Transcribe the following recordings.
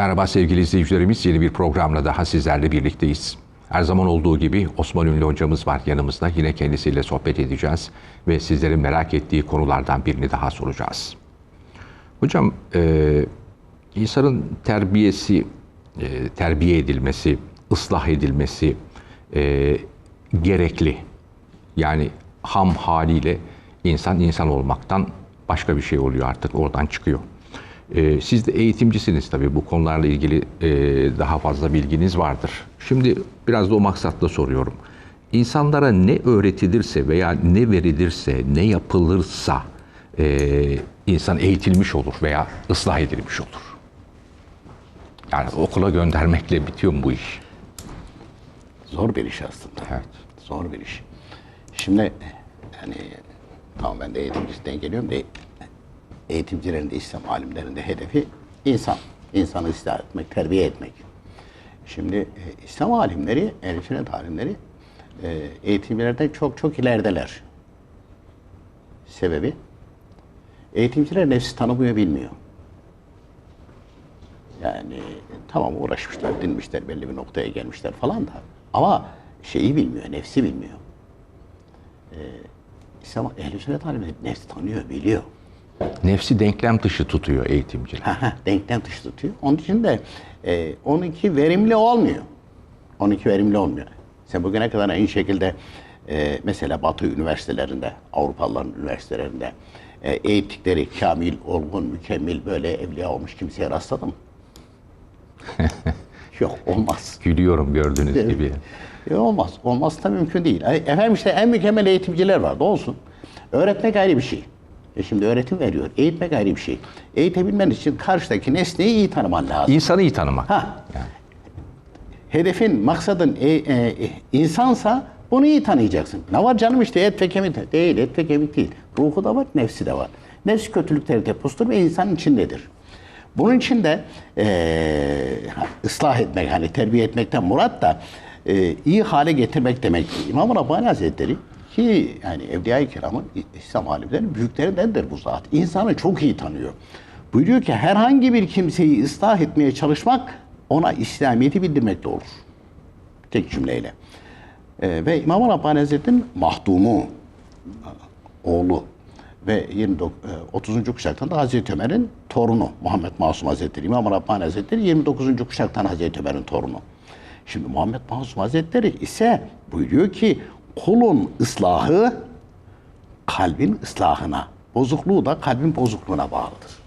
Merhaba sevgili izleyicilerimiz. Yeni bir programla daha sizlerle birlikteyiz. Her zaman olduğu gibi Osman Ünlü hocamız var yanımızda. Yine kendisiyle sohbet edeceğiz ve sizlerin merak ettiği konulardan birini daha soracağız. Hocam, e, insanın terbiyesi, e, terbiye edilmesi, ıslah edilmesi e, gerekli. Yani ham haliyle insan insan olmaktan başka bir şey oluyor artık oradan çıkıyor. Ee, siz de eğitimcisiniz tabii bu konularla ilgili e, daha fazla bilginiz vardır. Şimdi biraz da o maksatla soruyorum. İnsanlara ne öğretilirse veya ne verilirse, ne yapılırsa e, insan eğitilmiş olur veya ıslah edilmiş olur. Yani okula göndermekle bitiyor mu bu iş? Zor bir iş aslında. Evet. Zor bir iş. Şimdi hani tamam ben de eğitimcisinden geliyorum da eğitimcilerin de İslam alimlerinin de hedefi insan. İnsanı ıslah etmek, terbiye etmek. Şimdi e, İslam alimleri, ehl sünnet alimleri e, eğitimcilerden çok çok ilerideler. Sebebi eğitimciler nefsi tanımıyor, bilmiyor. Yani tamam uğraşmışlar, dinmişler, belli bir noktaya gelmişler falan da. Ama şeyi bilmiyor, nefsi bilmiyor. Ee, İslam ehl-i sünnet alimleri nefsi tanıyor, biliyor. Nefsi denklem dışı tutuyor eğitimciler. Denklem dışı tutuyor. Onun için de e, onunki verimli olmuyor. Onunki verimli olmuyor. Sen bugüne kadar aynı şekilde e, mesela Batı üniversitelerinde, Avrupalıların üniversitelerinde e, eğittikleri kamil, olgun, mükemmel böyle evliya olmuş kimseye rastladın mı? Yok olmaz. Gülüyorum gördüğünüz Evet. gibi. E, olmaz. Olmaz da mümkün değil. Efendim işte en mükemmel eğitimciler vardı. Olsun. Öğretmek ayrı bir şey. E şimdi öğretim veriyor. Eğitmek ayrı bir şey. Eğitebilmen için karşıdaki nesneyi iyi tanıman lazım. İnsanı iyi tanımak. Ha. Hedefin, maksadın e, e, e, insansa bunu iyi tanıyacaksın. Ne var canım işte et ve kemik değil, et ve kemik değil. Ruhu da var, nefsi de var. Nefsi kötülükleri deposudur ve insanın içindedir. Bunun için de e, ıslah etmek, hani terbiye etmekten murat da e, iyi hale getirmek demek. İmam-ı Rabbani Hazretleri ki yani Evliya-i Kiram'ın İslam alimlerinin büyüklerindendir bu zat. İnsanı çok iyi tanıyor. Buyuruyor ki herhangi bir kimseyi ıslah etmeye çalışmak ona İslamiyet'i bildirmekle olur. Tek cümleyle. Ee, ve İmam-ı Rabbani Hazretleri'nin mahdumu, oğlu ve 29, e, 30. kuşaktan da Hazreti Ömer'in torunu Muhammed Masum Hazretleri. İmam-ı Rabbani Hazretleri 29. kuşaktan Hazreti Ömer'in torunu. Şimdi Muhammed Masum Hazretleri ise buyuruyor ki kulun ıslahı kalbin ıslahına, bozukluğu da kalbin bozukluğuna bağlıdır.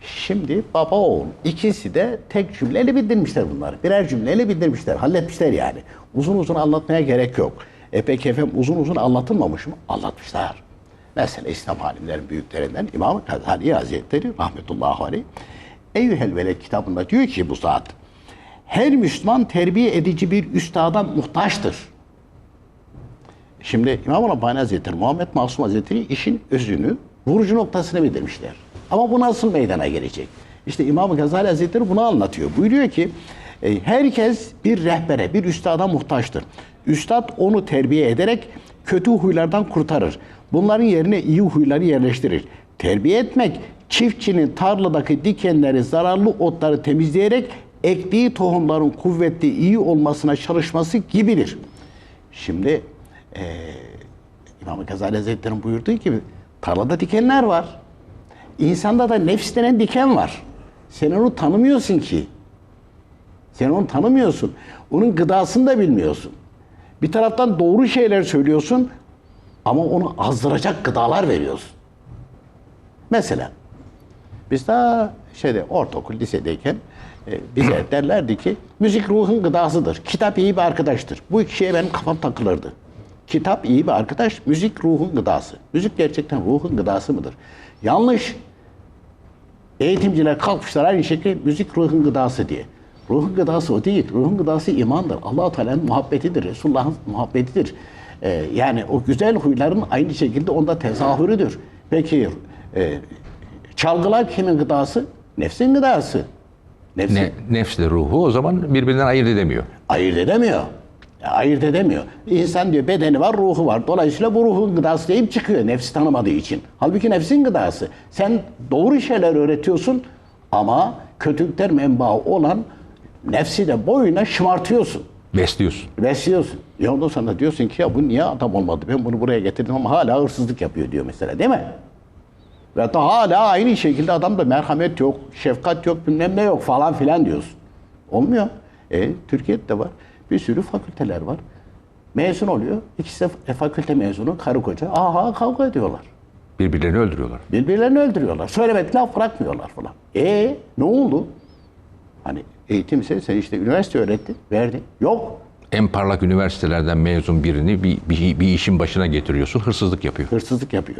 Şimdi baba oğul ikisi de tek cümleyle bildirmişler bunları. Birer cümleyle bildirmişler, halletmişler yani. Uzun uzun anlatmaya gerek yok. E peki uzun uzun anlatılmamış mı? Anlatmışlar. Mesela İslam alimlerin büyüklerinden İmam-ı Gazali Hazretleri rahmetullahi aleyh Eyyühel Veled kitabında diyor ki bu zat her Müslüman terbiye edici bir üstada muhtaçtır. Şimdi İmam-ı Rabbani Hazretleri, Muhammed Masum Hazretleri işin özünü, vurucu noktasını bildirmişler. Ama bu nasıl meydana gelecek? İşte İmam-ı Gazali Hazretleri bunu anlatıyor. Buyuruyor ki, e, herkes bir rehbere, bir üstada muhtaçtır. Üstad onu terbiye ederek kötü huylardan kurtarır. Bunların yerine iyi huyları yerleştirir. Terbiye etmek, çiftçinin tarladaki dikenleri, zararlı otları temizleyerek ektiği tohumların kuvvetli, iyi olmasına çalışması gibidir. Şimdi eee İmam-ı Gazali Hazretleri'nin buyurduğu gibi tarlada dikenler var. İnsanda da nefs denen diken var. Sen onu tanımıyorsun ki. Sen onu tanımıyorsun. Onun gıdasını da bilmiyorsun. Bir taraftan doğru şeyler söylüyorsun ama onu azdıracak gıdalar veriyorsun. Mesela biz daha şeyde ortaokul, lisedeyken e, bize derlerdi ki müzik ruhun gıdasıdır. Kitap iyi bir arkadaştır. Bu iki şeye benim kafam takılırdı. Kitap iyi bir arkadaş, müzik ruhun gıdası. Müzik gerçekten ruhun gıdası mıdır? Yanlış. Eğitimciler kalkmışlar aynı şekilde müzik ruhun gıdası diye. Ruhun gıdası o değil. Ruhun gıdası imandır. Allah-u Teala'nın muhabbetidir. Resulullah'ın muhabbetidir. Ee, yani o güzel huyların aynı şekilde onda tezahürüdür. Peki e, çalgılar kimin gıdası? Nefsin gıdası. Nefsin Ne, nefsle ruhu o zaman birbirinden ayırt edemiyor. ayırt edemiyor. Ayırt edemiyor. İnsan diyor bedeni var, ruhu var. Dolayısıyla bu ruhun gıdası deyip çıkıyor nefsi tanımadığı için. Halbuki nefsin gıdası. Sen doğru şeyler öğretiyorsun ama kötülükler menbaı olan nefsi de boyuna şımartıyorsun. Besliyorsun. Besliyorsun. Ya ondan sonra diyorsun ki ya bu niye adam olmadı? Ben bunu buraya getirdim ama hala hırsızlık yapıyor diyor mesela değil mi? Ve da hala aynı şekilde adamda merhamet yok, şefkat yok, bilmem ne yok falan filan diyorsun. Olmuyor. E, Türkiye'de de var. Bir sürü fakülteler var. Mezun oluyor. İkisi de fakülte mezunu, karı koca. Aha kavga ediyorlar. Birbirlerini öldürüyorlar. Birbirlerini öldürüyorlar. Söylemek laf bırakmıyorlar falan. E ne oldu? Hani eğitimse sen işte üniversite öğrettin, verdin. Yok. En parlak üniversitelerden mezun birini bir, bir, bir işin başına getiriyorsun. Hırsızlık yapıyor. hırsızlık yapıyor.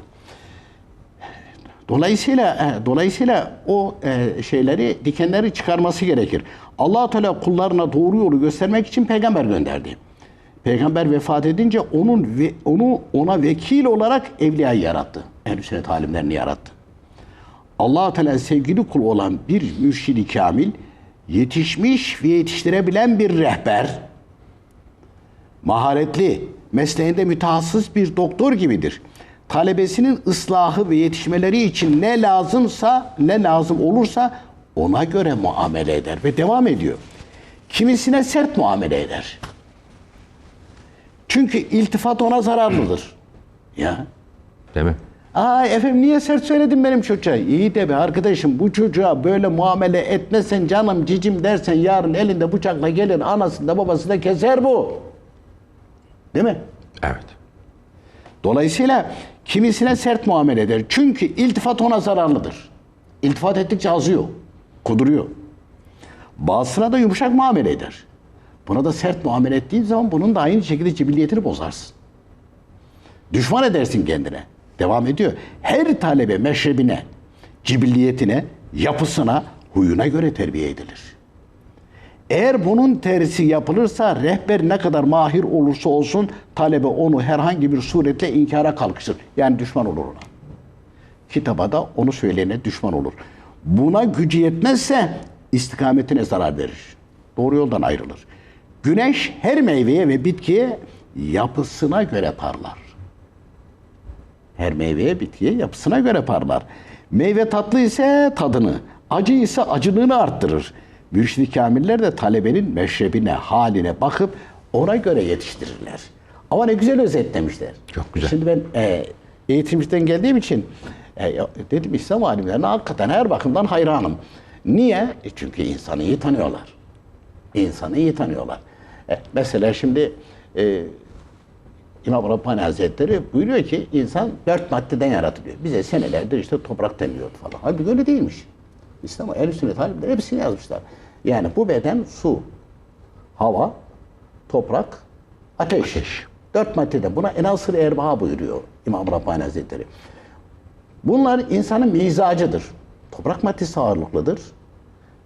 Dolayısıyla e, dolayısıyla o e, şeyleri dikenleri çıkarması gerekir. Allah Teala kullarına doğru yolu göstermek için peygamber gönderdi. Peygamber vefat edince onun ve onu ona vekil olarak evliyayı yarattı. Ehl-i sünnet yarattı. allah Teala sevgili kul olan bir mürşidi kamil, yetişmiş ve yetiştirebilen bir rehber, maharetli, mesleğinde mütehassıs bir doktor gibidir. Talebesinin ıslahı ve yetişmeleri için ne lazımsa, ne lazım olursa ona göre muamele eder ve devam ediyor. Kimisine sert muamele eder. Çünkü iltifat ona zararlıdır. Ya. Değil mi? Aa efendim niye sert söyledin benim çocuğa? İyi de be arkadaşım bu çocuğa böyle muamele etmesen canım cicim dersen yarın elinde bıçakla gelir anasını da babası da keser bu. Değil mi? Evet. Dolayısıyla kimisine sert muamele eder. Çünkü iltifat ona zararlıdır. İltifat ettikçe azıyor, kuduruyor. Bazısına da yumuşak muamele eder. Buna da sert muamele ettiğin zaman bunun da aynı şekilde cibiliyetini bozarsın. Düşman edersin kendine. Devam ediyor. Her talebe meşrebine, cibilliyetine, yapısına, huyuna göre terbiye edilir. Eğer bunun tersi yapılırsa rehber ne kadar mahir olursa olsun talebe onu herhangi bir suretle inkara kalkışır. Yani düşman olur ona. Kitaba da onu söyleyene düşman olur. Buna gücü yetmezse istikametine zarar verir. Doğru yoldan ayrılır. Güneş her meyveye ve bitkiye yapısına göre parlar. Her meyveye, bitkiye yapısına göre parlar. Meyve tatlı ise tadını, acı ise acılığını arttırır. Mürşid-i kamiller de talebenin meşrebine, haline bakıp ona göre yetiştirirler. Ama ne güzel özetlemişler. Çok güzel. Şimdi ben e, eğitimciden geldiğim için e, dedim İslam alimlerine hakikaten her bakımdan hayranım. Niye? E, çünkü insanı iyi tanıyorlar. İnsanı iyi tanıyorlar. E, mesela şimdi e, İmam Rabbani Hazretleri buyuruyor ki insan dört maddeden yaratılıyor. Bize senelerdir işte toprak deniliyordu falan. Halbuki öyle değilmiş. İslam ehl sünnet alimleri hepsini yazmışlar. Yani bu beden su, hava, toprak, ateş. Dört maddede buna enasır erbaa buyuruyor İmam Rabbani Hazretleri. Bunlar insanın mizacıdır. Toprak maddesi ağırlıklıdır.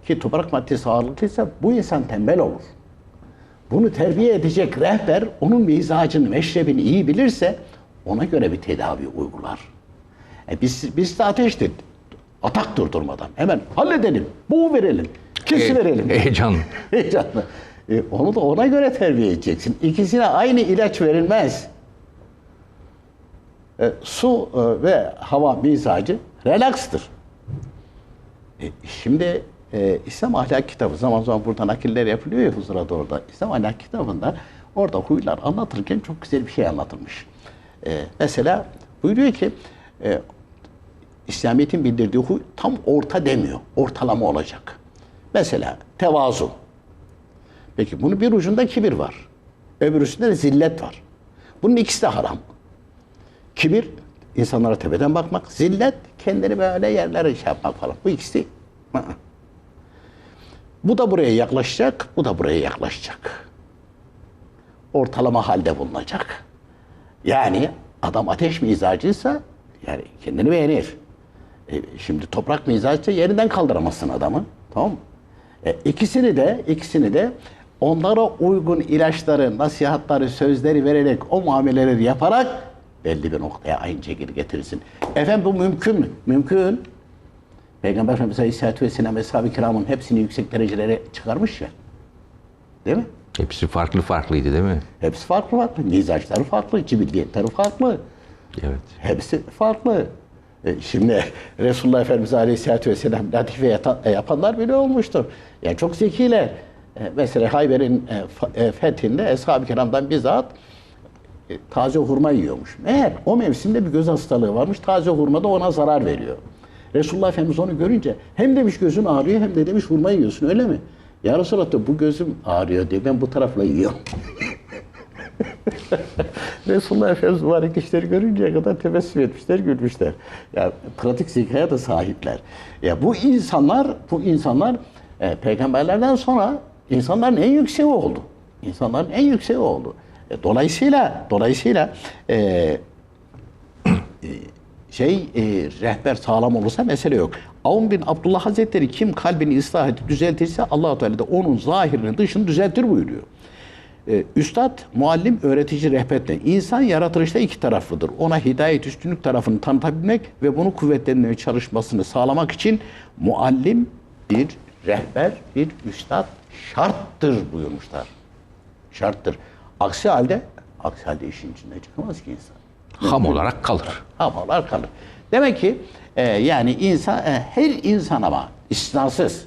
Ki toprak maddesi ağırlıklıysa bu insan tembel olur. Bunu terbiye edecek rehber onun mizacını, meşrebini iyi bilirse ona göre bir tedavi uygular. E biz, biz de ateşti. Ataktır durmadan. Hemen halledelim, bu verelim, kesi E- verelim. Heyecanlı. Heyecanlı. E, onu da ona göre terbiye edeceksin. İkisine aynı ilaç verilmez. E, su e, ve hava mizacı relakstır. E, şimdi e, İslam ahlak kitabı zaman zaman burada nakiller yapılıyor ya huzura doğru da. İslam ahlak kitabında orada huylar anlatırken çok güzel bir şey anlatılmış. E, mesela buyuruyor ki e, İslamiyet'in bildirdiği huy tam orta demiyor. Ortalama olacak. Mesela tevazu. Peki bunun bir ucunda kibir var. Öbür ucunda da zillet var. Bunun ikisi de haram. Kibir, insanlara tepeden bakmak. Zillet, kendini böyle yerlere şey yapmak falan. Bu ikisi. Bu da buraya yaklaşacak, bu da buraya yaklaşacak. Ortalama halde bulunacak. Yani adam ateş mizacıysa yani kendini beğenir. E, şimdi toprak mizacıysa yerinden kaldıramazsın adamı. Tamam mı? E, ikisini de ikisini de onlara uygun ilaçları, nasihatları, sözleri vererek o muameleleri yaparak belli bir noktaya aynı şekilde getirsin. Efendim bu mümkün mü? Mümkün. Peygamber Efendimiz Aleyhisselatü Vesselam Eshab-ı Kiram'ın hepsini yüksek derecelere çıkarmış ya. Değil mi? Hepsi farklı farklıydı değil mi? Hepsi farklı farklı. Mizaçları farklı, cibilliyetleri farklı. Evet. Hepsi farklı. E, Şimdi Resulullah Efendimiz Aleyhisselatü Vesselam latife e, yapanlar bile olmuştur. Yani çok zekiler. E, Mesela Hayber'in e, e, fethinde Eshab-ı Kiram'dan bizzat taze hurma yiyormuş. Meğer o mevsimde bir göz hastalığı varmış. Taze hurma da ona zarar veriyor. Resulullah Efendimiz onu görünce hem demiş gözün ağrıyor hem de demiş hurma yiyorsun öyle mi? Ya Resulallah da bu gözüm ağrıyor diye ben bu tarafla yiyorum. Resulullah Efendimiz mübarek işleri görünceye kadar tebessüm etmişler, gülmüşler. Ya pratik zekaya da sahipler. Ya bu insanlar, bu insanlar e, peygamberlerden sonra insanların en yükseği oldu. İnsanların en yükseği oldu. E, dolayısıyla, dolayısıyla e, şey e, rehber sağlam olursa mesele yok. Avun bin Abdullah Hazretleri kim kalbini ıslah edip düzeltirse allah Teala da onun zahirini dışını düzeltir buyuruyor. Ee, Üstad, muallim, öğretici, rehberle. İnsan yaratılışta iki taraflıdır. Ona hidayet üstünlük tarafını tanıtabilmek ve bunu kuvvetlenmeye çalışmasını sağlamak için muallim bir rehber, bir üstad şarttır buyurmuşlar. Şarttır. Aksi halde, aksi halde işin içinden çıkamaz ki insan. Ham olarak kalır. Havalar kalır. Demek ki e, yani insan e, her insan ama istisnasız.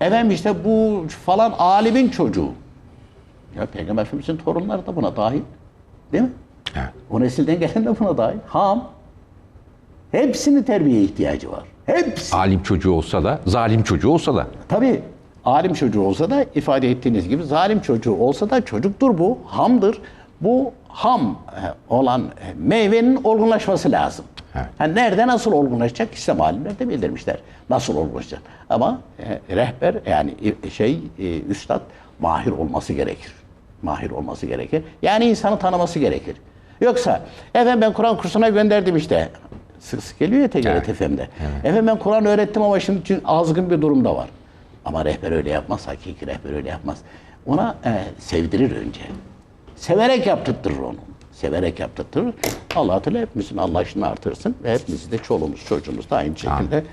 Efendim işte bu falan alimin çocuğu. Ya Peygamber Efendimiz'in torunları da buna dahil. Değil mi? Evet. O nesilden gelen de buna dahil. Ham. Hepsinin terbiye ihtiyacı var. Hepsi. Alim çocuğu olsa da, zalim çocuğu olsa da. Tabii alim çocuğu olsa da ifade ettiğiniz gibi zalim çocuğu olsa da çocuktur bu, hamdır. Bu ham e, olan e, meyvenin olgunlaşması lazım. Evet. Ha, nerede nasıl olgunlaşacak İslam alimleri de bildirmişler. Nasıl olgunlaşacak. Ama e, rehber yani e, şey e, üstad mahir olması gerekir. Mahir olması gerekir. Yani insanı tanıması gerekir. Yoksa efendim ben Kur'an kursuna gönderdim işte. Sık sık geliyor ya TGRT Evet. FM'de. Efendim ben Kur'an öğrettim ama şimdi için azgın bir durumda var. Ama rehber öyle yapmaz, hakiki rehber öyle yapmaz. Ona e, sevdirir önce. Severek yaptırtırır onu. Severek yaptırtırır. Allah Teala hepimizin Allah işini artırsın ve hepimizi de çoluğumuz çocuğumuz da aynı şekilde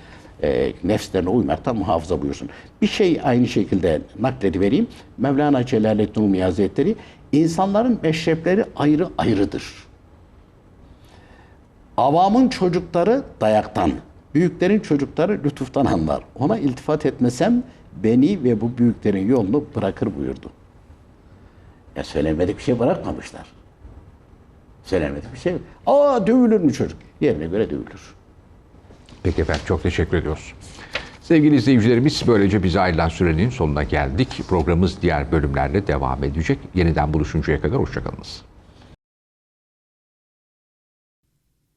e, nefslerine uymaktan muhafaza buyursun. Bir şey aynı şekilde nakledivereyim. Mevlana Celaleddin Rumi Hazretleri insanların meşrepleri ayrı ayrıdır. Avamın çocukları dayaktan, büyüklerin çocukları lütuftan anlar. Ona iltifat etmesem beni ve bu büyüklerin yolunu bırakır buyurdu. Ya söylenmedik bir şey bırakmamışlar. Söylenmedik bir şey. Aa dövülür mü çocuk? Yerine göre dövülür. Peki efendim çok teşekkür ediyoruz. Sevgili izleyicilerimiz böylece bize ayrılan sürenin sonuna geldik. Programımız diğer bölümlerle devam edecek. Yeniden buluşuncaya kadar hoşçakalınız.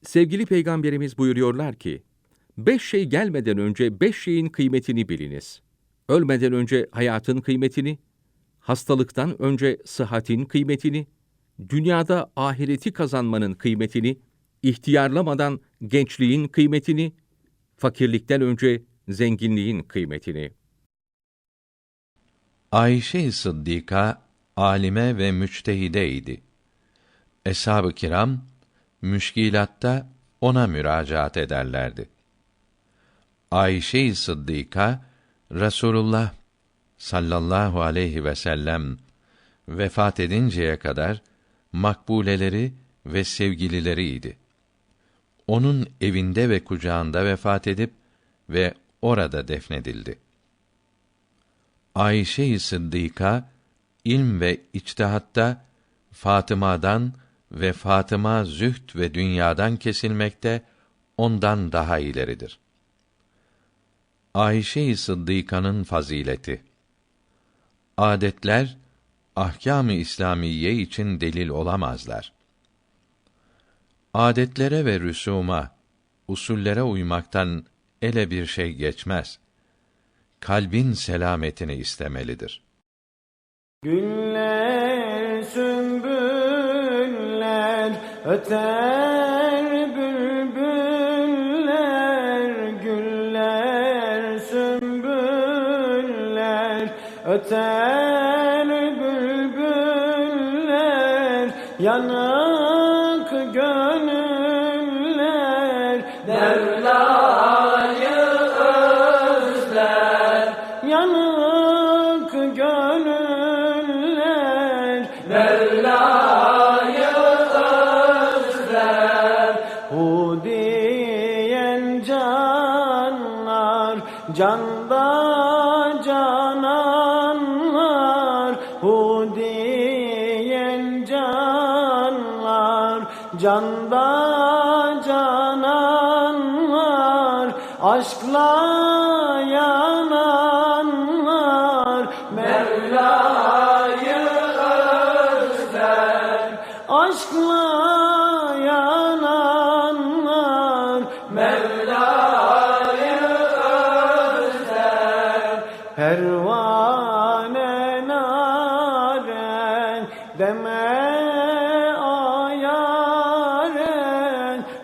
Sevgili Peygamberimiz buyuruyorlar ki, Beş şey gelmeden önce beş şeyin kıymetini biliniz. Ölmeden önce hayatın kıymetini, hastalıktan önce sıhhatin kıymetini, dünyada ahireti kazanmanın kıymetini, ihtiyarlamadan gençliğin kıymetini, fakirlikten önce zenginliğin kıymetini. Ayşe-i Sıddika alime ve müçtehideydi. Eshab-ı kiram müşkilatta ona müracaat ederlerdi. Ayşe-i Sıddika Resulullah sallallahu aleyhi ve sellem vefat edinceye kadar makbuleleri ve sevgilileriydi. Onun evinde ve kucağında vefat edip ve orada defnedildi. Ayşe-i Sıddika ilm ve içtihatta Fatıma'dan ve Fatıma zühd ve dünyadan kesilmekte ondan daha ileridir. Ayşe-i fazileti Adetler ahkâm-ı İslamiye için delil olamazlar. Adetlere ve rüsuma, usullere uymaktan ele bir şey geçmez. Kalbin selametini istemelidir. Güller, öter bülbüller. Güller, sümbüller, öter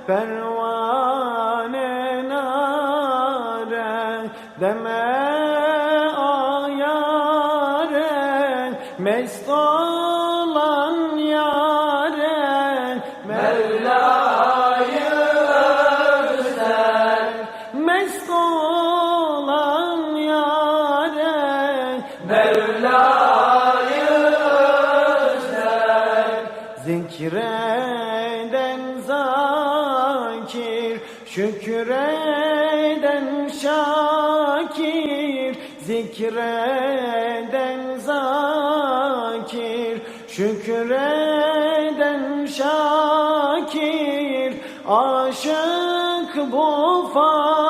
pervane naren deme Aşık bu fakir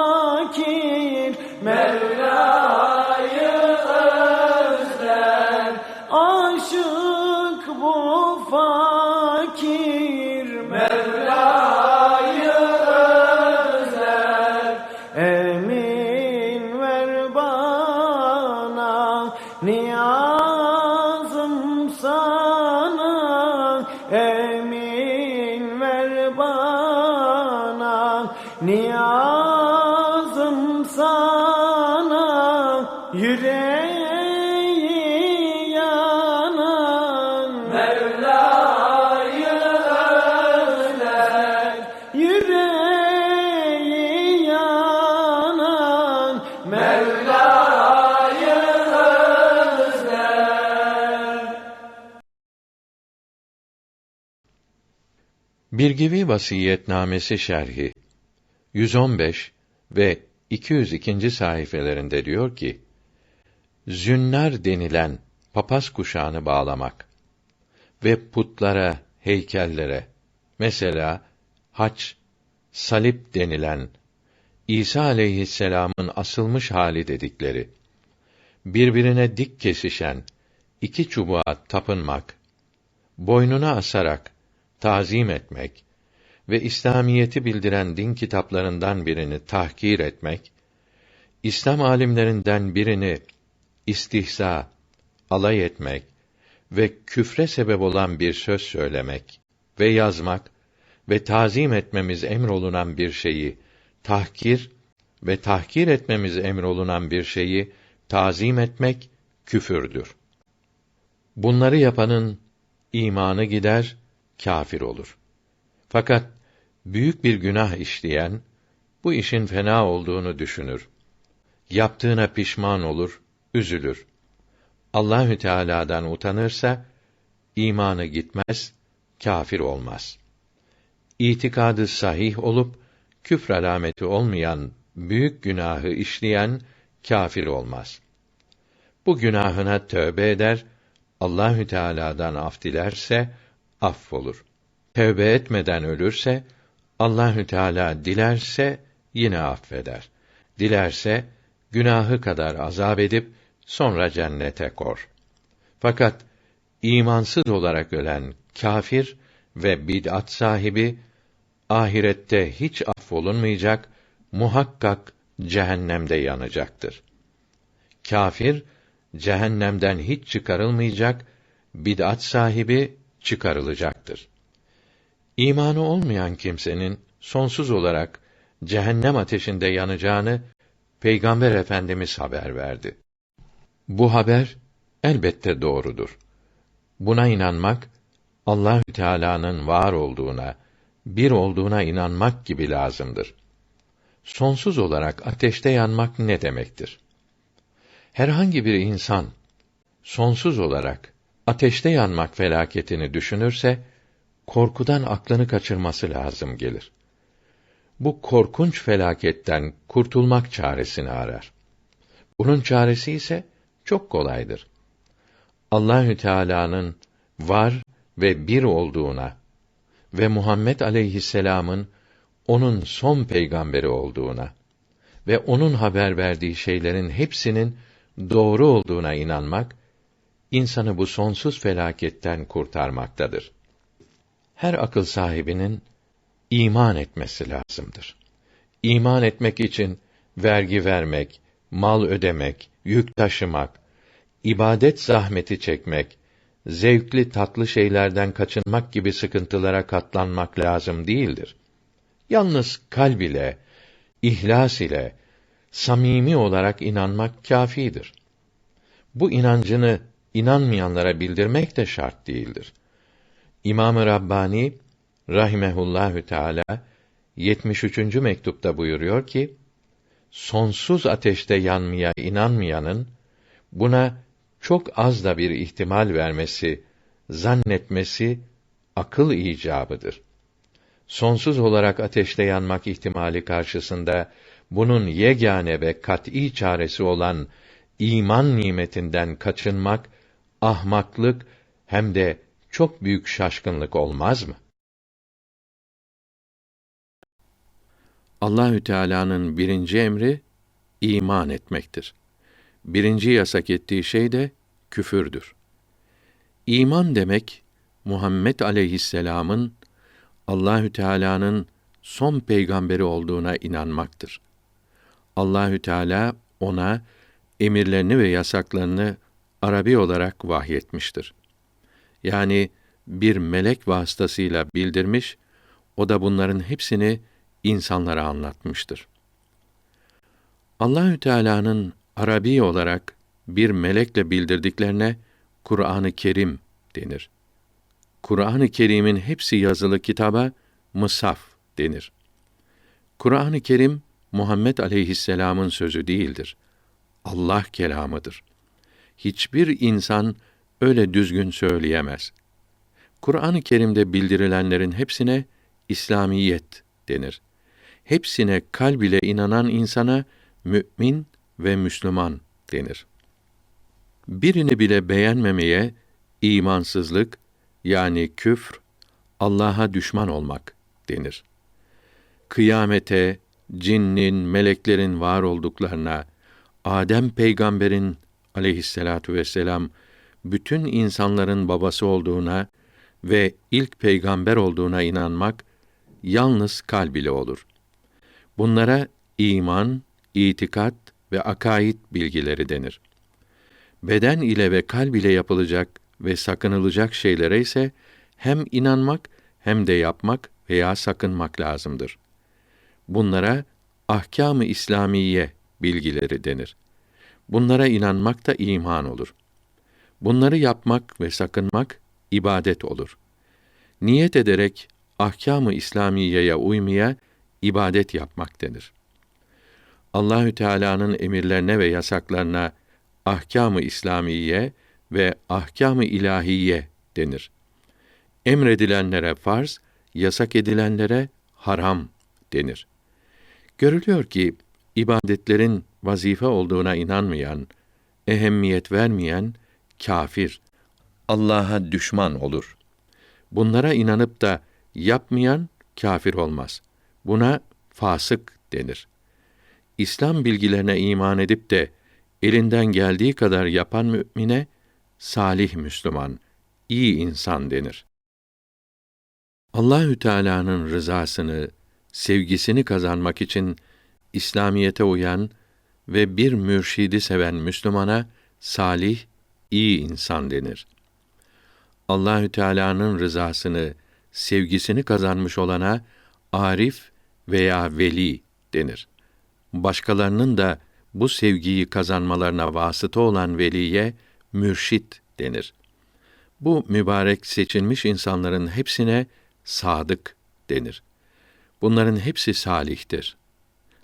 Vasiyetnamesi şerhi 115 ve 202. sayfelerinde diyor ki: Zünnar denilen papaz kuşağını bağlamak ve putlara, heykellere, mesela haç, salip denilen İsa aleyhisselam'ın asılmış hali dedikleri birbirine dik kesişen iki çubuğa tapınmak, boynuna asarak tazim etmek ve İslamiyeti bildiren din kitaplarından birini tahkir etmek, İslam alimlerinden birini istihza, alay etmek ve küfre sebep olan bir söz söylemek ve yazmak ve tazim etmemiz emrolunan bir şeyi tahkir ve tahkir etmemiz emrolunan bir şeyi tazim etmek küfürdür. Bunları yapanın imanı gider, kâfir olur. Fakat büyük bir günah işleyen bu işin fena olduğunu düşünür. Yaptığına pişman olur, üzülür. Allahü Teala'dan utanırsa imanı gitmez, kâfir olmaz. İtikadı sahih olup küfr alameti olmayan büyük günahı işleyen kâfir olmaz. Bu günahına tövbe eder, Allahü Teala'dan af dilerse affolur. Tövbe etmeden ölürse Allahü Teala dilerse yine affeder. Dilerse günahı kadar azap edip sonra cennete kor. Fakat imansız olarak ölen kâfir ve bid'at sahibi ahirette hiç affolunmayacak, muhakkak cehennemde yanacaktır. Kâfir cehennemden hiç çıkarılmayacak, bid'at sahibi çıkarılacaktır. İmanı olmayan kimsenin sonsuz olarak cehennem ateşinde yanacağını Peygamber Efendimiz haber verdi. Bu haber elbette doğrudur. Buna inanmak Allahü Teala'nın var olduğuna, bir olduğuna inanmak gibi lazımdır. Sonsuz olarak ateşte yanmak ne demektir? Herhangi bir insan sonsuz olarak ateşte yanmak felaketini düşünürse korkudan aklını kaçırması lazım gelir. Bu korkunç felaketten kurtulmak çaresini arar. Bunun çaresi ise çok kolaydır. Allahü Teala'nın var ve bir olduğuna ve Muhammed aleyhisselam'ın onun son peygamberi olduğuna ve onun haber verdiği şeylerin hepsinin doğru olduğuna inanmak insanı bu sonsuz felaketten kurtarmaktadır. Her akıl sahibinin iman etmesi lazımdır. İman etmek için vergi vermek, mal ödemek, yük taşımak, ibadet zahmeti çekmek, zevkli tatlı şeylerden kaçınmak gibi sıkıntılara katlanmak lazım değildir. Yalnız kalb ile, ihlas ile, samimi olarak inanmak kâfidir. Bu inancını inanmayanlara bildirmek de şart değildir. İmam-ı Rabbani rahimehullahü teala 73. mektupta buyuruyor ki: Sonsuz ateşte yanmaya inanmayanın buna çok az da bir ihtimal vermesi, zannetmesi akıl icabıdır. Sonsuz olarak ateşte yanmak ihtimali karşısında bunun yegane ve kat'î çaresi olan iman nimetinden kaçınmak ahmaklık hem de çok büyük şaşkınlık olmaz mı? Allahü Teala'nın birinci emri iman etmektir. Birinci yasak ettiği şey de küfürdür. İman demek Muhammed aleyhisselam'ın Allahü Teala'nın son peygamberi olduğuna inanmaktır. Allahü Teala ona emirlerini ve yasaklarını Arabi olarak vahyetmiştir. Yani bir melek vasıtasıyla bildirmiş, o da bunların hepsini insanlara anlatmıştır. Allahü Teala'nın Arabi olarak bir melekle bildirdiklerine Kur'an-ı Kerim denir. Kur'an-ı Kerim'in hepsi yazılı kitaba Mısaf denir. Kur'an-ı Kerim Muhammed aleyhisselam'ın sözü değildir. Allah kelamıdır. Hiçbir insan öyle düzgün söyleyemez. Kur'an-ı Kerim'de bildirilenlerin hepsine İslamiyet denir. Hepsine kalb ile inanan insana mümin ve Müslüman denir. Birini bile beğenmemeye imansızlık yani küfr, Allah'a düşman olmak denir. Kıyamete, cinnin, meleklerin var olduklarına, Adem peygamberin aleyhisselatu vesselam bütün insanların babası olduğuna ve ilk peygamber olduğuna inanmak yalnız kalb ile olur. Bunlara iman, itikat ve akaid bilgileri denir. Beden ile ve kalb ile yapılacak ve sakınılacak şeylere ise hem inanmak hem de yapmak veya sakınmak lazımdır. Bunlara ahkâm-ı İslamiye bilgileri denir. Bunlara inanmak da iman olur. Bunları yapmak ve sakınmak ibadet olur. Niyet ederek ahkâm-ı İslamiyeye uymaya ibadet yapmak denir. Allahü Teala'nın emirlerine ve yasaklarına ahkâm-ı İslamiye ve ahkâm-ı ilahiye denir. Emredilenlere farz, yasak edilenlere haram denir. Görülüyor ki ibadetlerin vazife olduğuna inanmayan, ehemmiyet vermeyen kafir, Allah'a düşman olur. Bunlara inanıp da yapmayan kafir olmaz. Buna fasık denir. İslam bilgilerine iman edip de elinden geldiği kadar yapan mümine salih Müslüman, iyi insan denir. Allahü Teala'nın rızasını, sevgisini kazanmak için İslamiyete uyan ve bir mürşidi seven Müslümana salih, iyi insan denir. Allahü Teala'nın rızasını, sevgisini kazanmış olana arif veya veli denir. Başkalarının da bu sevgiyi kazanmalarına vasıta olan veliye mürşit denir. Bu mübarek seçilmiş insanların hepsine sadık denir. Bunların hepsi salihtir.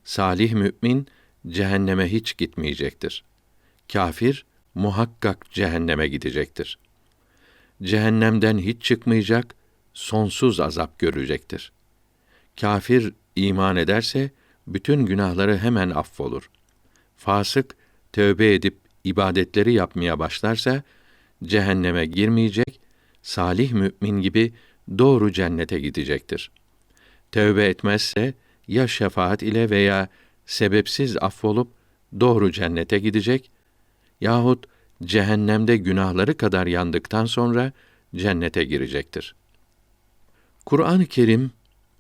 Salih mümin cehenneme hiç gitmeyecektir. Kafir muhakkak cehenneme gidecektir. Cehennemden hiç çıkmayacak, sonsuz azap görecektir. Kafir iman ederse bütün günahları hemen affolur. Fasık tövbe edip ibadetleri yapmaya başlarsa cehenneme girmeyecek, salih mümin gibi doğru cennete gidecektir. Tövbe etmezse ya şefaat ile veya sebepsiz affolup doğru cennete gidecek yahut cehennemde günahları kadar yandıktan sonra cennete girecektir. Kur'an-ı Kerim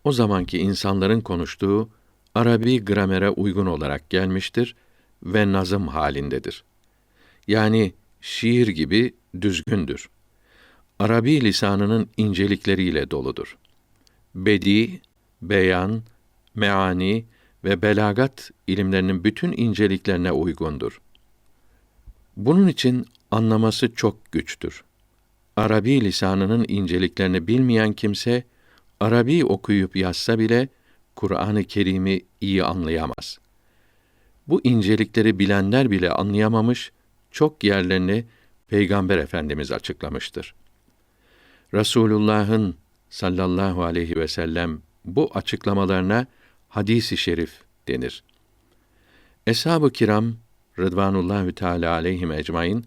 o zamanki insanların konuştuğu Arabi gramere uygun olarak gelmiştir ve nazım halindedir. Yani şiir gibi düzgündür. Arabi lisanının incelikleriyle doludur. Bedi, beyan, meani ve belagat ilimlerinin bütün inceliklerine uygundur. Bunun için anlaması çok güçtür. Arabi lisanının inceliklerini bilmeyen kimse Arabi okuyup yazsa bile Kur'an-ı Kerim'i iyi anlayamaz. Bu incelikleri bilenler bile anlayamamış, çok yerlerini Peygamber Efendimiz açıklamıştır. Resulullah'ın sallallahu aleyhi ve sellem bu açıklamalarına hadisi şerif denir. Eshab-ı kiram Rıdvanullahü Teala aleyhim ecmaîn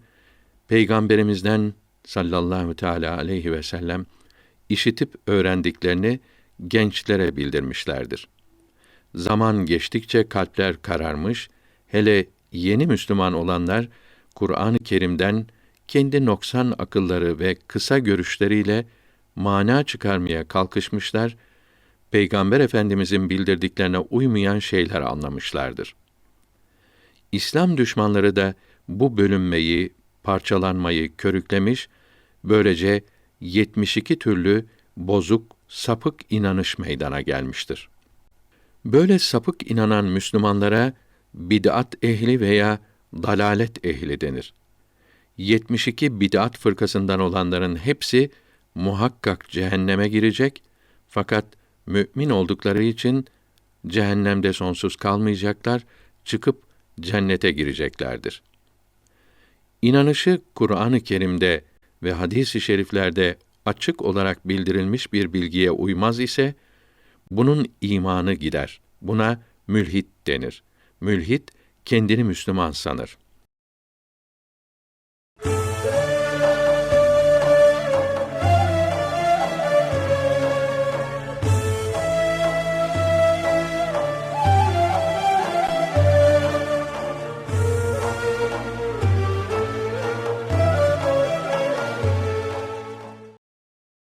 peygamberimizden sallallahu teala aleyhi ve sellem işitip öğrendiklerini gençlere bildirmişlerdir. Zaman geçtikçe kalpler kararmış, hele yeni Müslüman olanlar Kur'an-ı Kerim'den kendi noksan akılları ve kısa görüşleriyle mana çıkarmaya kalkışmışlar, Peygamber Efendimizin bildirdiklerine uymayan şeyler anlamışlardır. İslam düşmanları da bu bölünmeyi, parçalanmayı körüklemiş, böylece 72 türlü bozuk, sapık inanış meydana gelmiştir. Böyle sapık inanan Müslümanlara bid'at ehli veya dalalet ehli denir. 72 bid'at fırkasından olanların hepsi muhakkak cehenneme girecek fakat mümin oldukları için cehennemde sonsuz kalmayacaklar, çıkıp cennete gireceklerdir. İnanışı Kur'an-ı Kerim'de ve hadis-i şeriflerde açık olarak bildirilmiş bir bilgiye uymaz ise bunun imanı gider. Buna mülhit denir. Mülhit kendini Müslüman sanır.